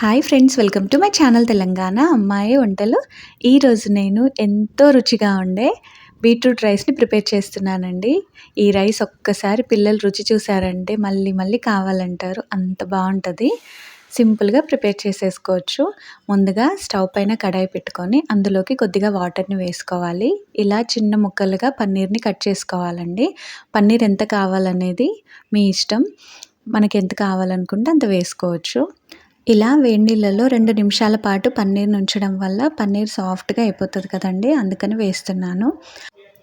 Hi friends welcome to my channel Telangana అమ్మాయి వంటలు ఈరోజు నేను ఎంతో రుచిగా ఉండే బీట్రూట్ రైస్ని ప్రిపేర్ చేస్తున్నానండి. ఈ రైస్ ఒక్కసారి పిల్లలు రుచి చూసారంటే మళ్ళీ మళ్ళీ కావాలంటారు. అంత బాగుంటుంది. సింపుల్గా ప్రిపేర్ చేసేసుకోవచ్చు. ముందుగా స్టవ్ పైన కడాయి పెట్టుకొని అందులోకి కొద్దిగా వాటర్ని వేసుకోవాలి. ఇలా చిన్న ముక్కలుగా పన్నీర్ని కట్ చేసుకోవాలండి. పన్నీర్ ఎంత కావాలనేది మీ ఇష్టం. మనకి ఎంత కావాలనుకుంటే అంత వేసుకోవచ్చు. ఇలా వేడి నీళ్ళలో రెండు నిమిషాల పాటు పన్నీర్ని ఉంచడం వల్ల పన్నీర్ సాఫ్ట్గా అయిపోతుంది కదండి అందుకని వేస్తున్నాను.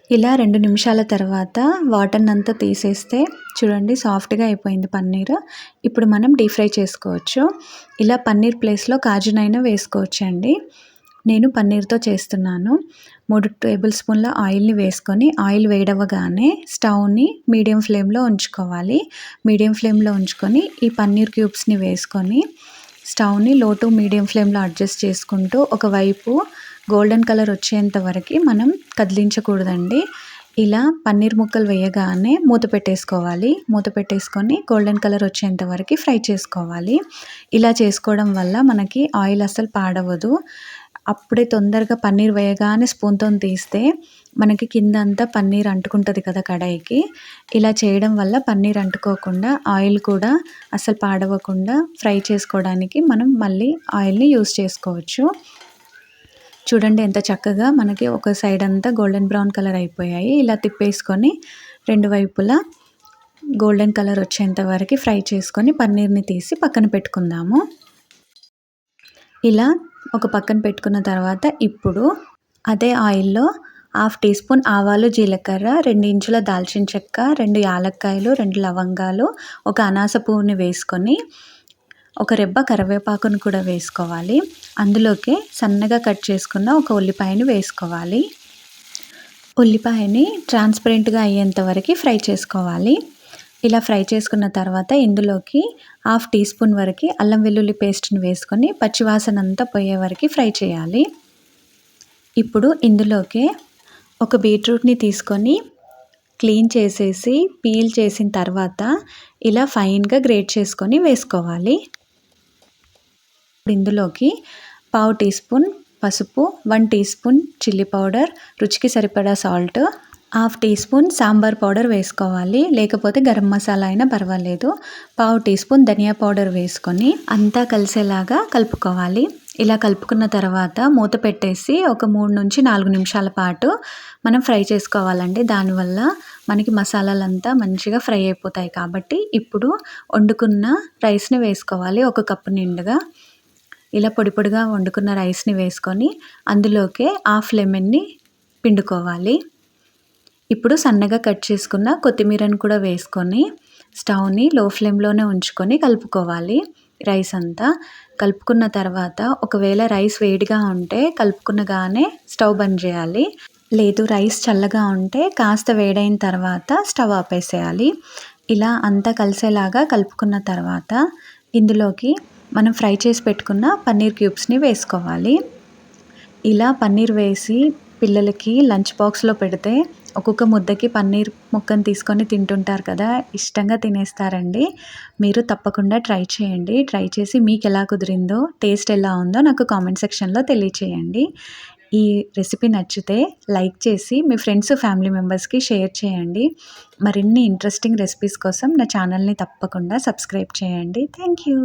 ఇలా రెండు నిమిషాల తర్వాత వాటర్ని అంతా తీసేస్తే చూడండి సాఫ్ట్గా అయిపోయింది పన్నీర్. ఇప్పుడు మనం డీప్ ఫ్రై చేసుకోవచ్చు. ఇలా పన్నీర్ ప్లేస్లో కాజునైనా వేసుకోవచ్చు అండి నేను పన్నీర్తో చేస్తున్నాను. మూడు టేబుల్ స్పూన్ల ఆయిల్ని వేసుకొని ఆయిల్ వేడవగానే స్టవ్ని మీడియం ఫ్లేమ్లో ఉంచుకోవాలి. మీడియం ఫ్లేమ్లో ఉంచుకొని ఈ పన్నీర్ క్యూబ్స్ని వేసుకొని స్టవ్ని లో టు మీడియం ఫ్లేమ్లో అడ్జస్ట్ చేసుకుంటూ ఒకవైపు గోల్డెన్ కలర్ వచ్చేంత వరకు మనం కదిలించకూడదండి. ఇలా పన్నీర్ ముక్కలు వేయగానే మూత పెట్టేసుకోవాలి. మూత పెట్టేసుకొని గోల్డెన్ కలర్ వచ్చేంత వరకు ఫ్రై చేసుకోవాలి. ఇలా చేసుకోవడం వల్ల మనకి ఆయిల్ అస్సలు పాడవదు. అప్పుడే తొందరగా పన్నీర్ వేయగానే స్పూన్తో తీస్తే మనకి కింద అంతా పన్నీర్ అంటుకుంటుంది కదా కడాయికి. ఇలా చేయడం వల్ల పన్నీర్ అంటుకోకుండా ఆయిల్ కూడా అసలు పాడవకుండా ఫ్రై చేసుకోవడానికి మనం మళ్ళీ ఆయిల్ని యూస్ చేసుకోవచ్చు. చూడండి ఎంత చక్కగా మనకి ఒక సైడ్ అంతా గోల్డెన్ బ్రౌన్ కలర్ అయిపోయాయి. ఇలా తిప్పేసుకొని రెండు వైపులా గోల్డెన్ కలర్ వచ్చేంత వరకు ఫ్రై చేసుకొని పన్నీర్ని తీసి పక్కన పెట్టుకుందాము. ఇలా ఒక పక్కన పెట్టుకున్న తర్వాత ఇప్పుడు అదే ఆయిల్లో హాఫ్ టీ స్పూన్ ఆవాలు జీలకర్ర రెండు ఇంచుల దాల్చిన చెక్క రెండు యాలక్కాయలు రెండు లవంగాలు ఒక అనాస పువ్వుని వేసుకొని ఒక రెబ్బ కరివేపాకును కూడా వేసుకోవాలి. అందులోకి సన్నగా కట్ చేసుకున్న ఒక ఉల్లిపాయని వేసుకోవాలి. ఉల్లిపాయని ట్రాన్స్పరెంట్గా అయ్యేంత వరకు ఫ్రై చేసుకోవాలి. ఇలా ఫ్రై చేసుకున్న తర్వాత ఇందులోకి హాఫ్ టీ స్పూన్ వరకు అల్లం వెల్లుల్లి పేస్ట్ని వేసుకొని పచ్చివాసన అంతా పోయే వరకు ఫ్రై చేయాలి. ఇప్పుడు ఇందులోకి ఒక బీట్రూట్ని తీసుకొని క్లీన్ చేసేసి పీల్ చేసిన తర్వాత ఇలా ఫైన్గా గ్రేట్ చేసుకొని వేసుకోవాలి. ఇందులోకి పావు టీ స్పూన్ పసుపు one teaspoon chilli powder రుచికి సరిపడా salt half teaspoon sambar powder వేసుకోవాలి. లేకపోతే గరం మసాలా అయినా పర్వాలేదు. పావు టీ స్పూన్ ధనియా పౌడర్ వేసుకొని అంతా కలిసేలాగా కలుపుకోవాలి. ఇలా కలుపుకున్న తర్వాత మూత పెట్టేసి ఒక మూడు నుంచి నాలుగు నిమిషాల పాటు మనం ఫ్రై చేసుకోవాలండి. దానివల్ల మనకి మసాలాలంతా మంచిగా ఫ్రై అయిపోతాయి కాబట్టి ఇప్పుడు వండుకున్న రైస్ని వేసుకోవాలి. ఒక కప్పు నిండుగా. ఇలా పొడి పొడిగా వండుకున్న రైస్ని వేసుకొని అందులోకే హాఫ్ లెమన్ని పిండుకోవాలి. ఇప్పుడు సన్నగా కట్ చేసుకున్న కొత్తిమీరను కూడా వేసుకొని స్టవ్ని లో ఫ్లేమ్లోనే ఉంచుకొని కలుపుకోవాలి. రైస్ అంతా కలుపుకున్న తర్వాత ఒకవేళ రైస్ వేడిగా ఉంటే కలుపుకున్నగానే స్టవ్ బంద్ చేయాలి. లేదు రైస్ చల్లగా ఉంటే కాస్త వేడైన తర్వాత స్టవ్ ఆపేసేయాలి. ఇలా అంతా కలిసేలాగా కలుపుకున్న తర్వాత ఇందులోకి మనం ఫ్రై చేసి పెట్టుకున్న పన్నీర్ క్యూబ్స్ని వేసుకోవాలి. ఇలా పన్నీర్ వేసి పిల్లలకి లంచ్ బాక్స్లో పెడితే ఒక్కొక్క ముద్దకి పన్నీర్ ముక్కను తీసుకొని తింటుంటారు కదా ఇష్టంగా తినేస్తారండి. మీరు తప్పకుండా ట్రై చేయండి. ట్రై చేసి మీకు ఎలా కుదిరిందో టేస్ట్ ఎలా ఉందో నాకు కామెంట్ సెక్షన్లో తెలియచేయండి. ఈ రెసిపీ నచ్చితే లైక్ చేసి మీ ఫ్రెండ్స్ ఫ్యామిలీ మెంబర్స్కి షేర్ చేయండి. మరిన్ని ఇంట్రెస్టింగ్ రెసిపీస్ కోసం నా ఛానల్ని తప్పకుండా సబ్స్క్రైబ్ చేయండి. Thank you.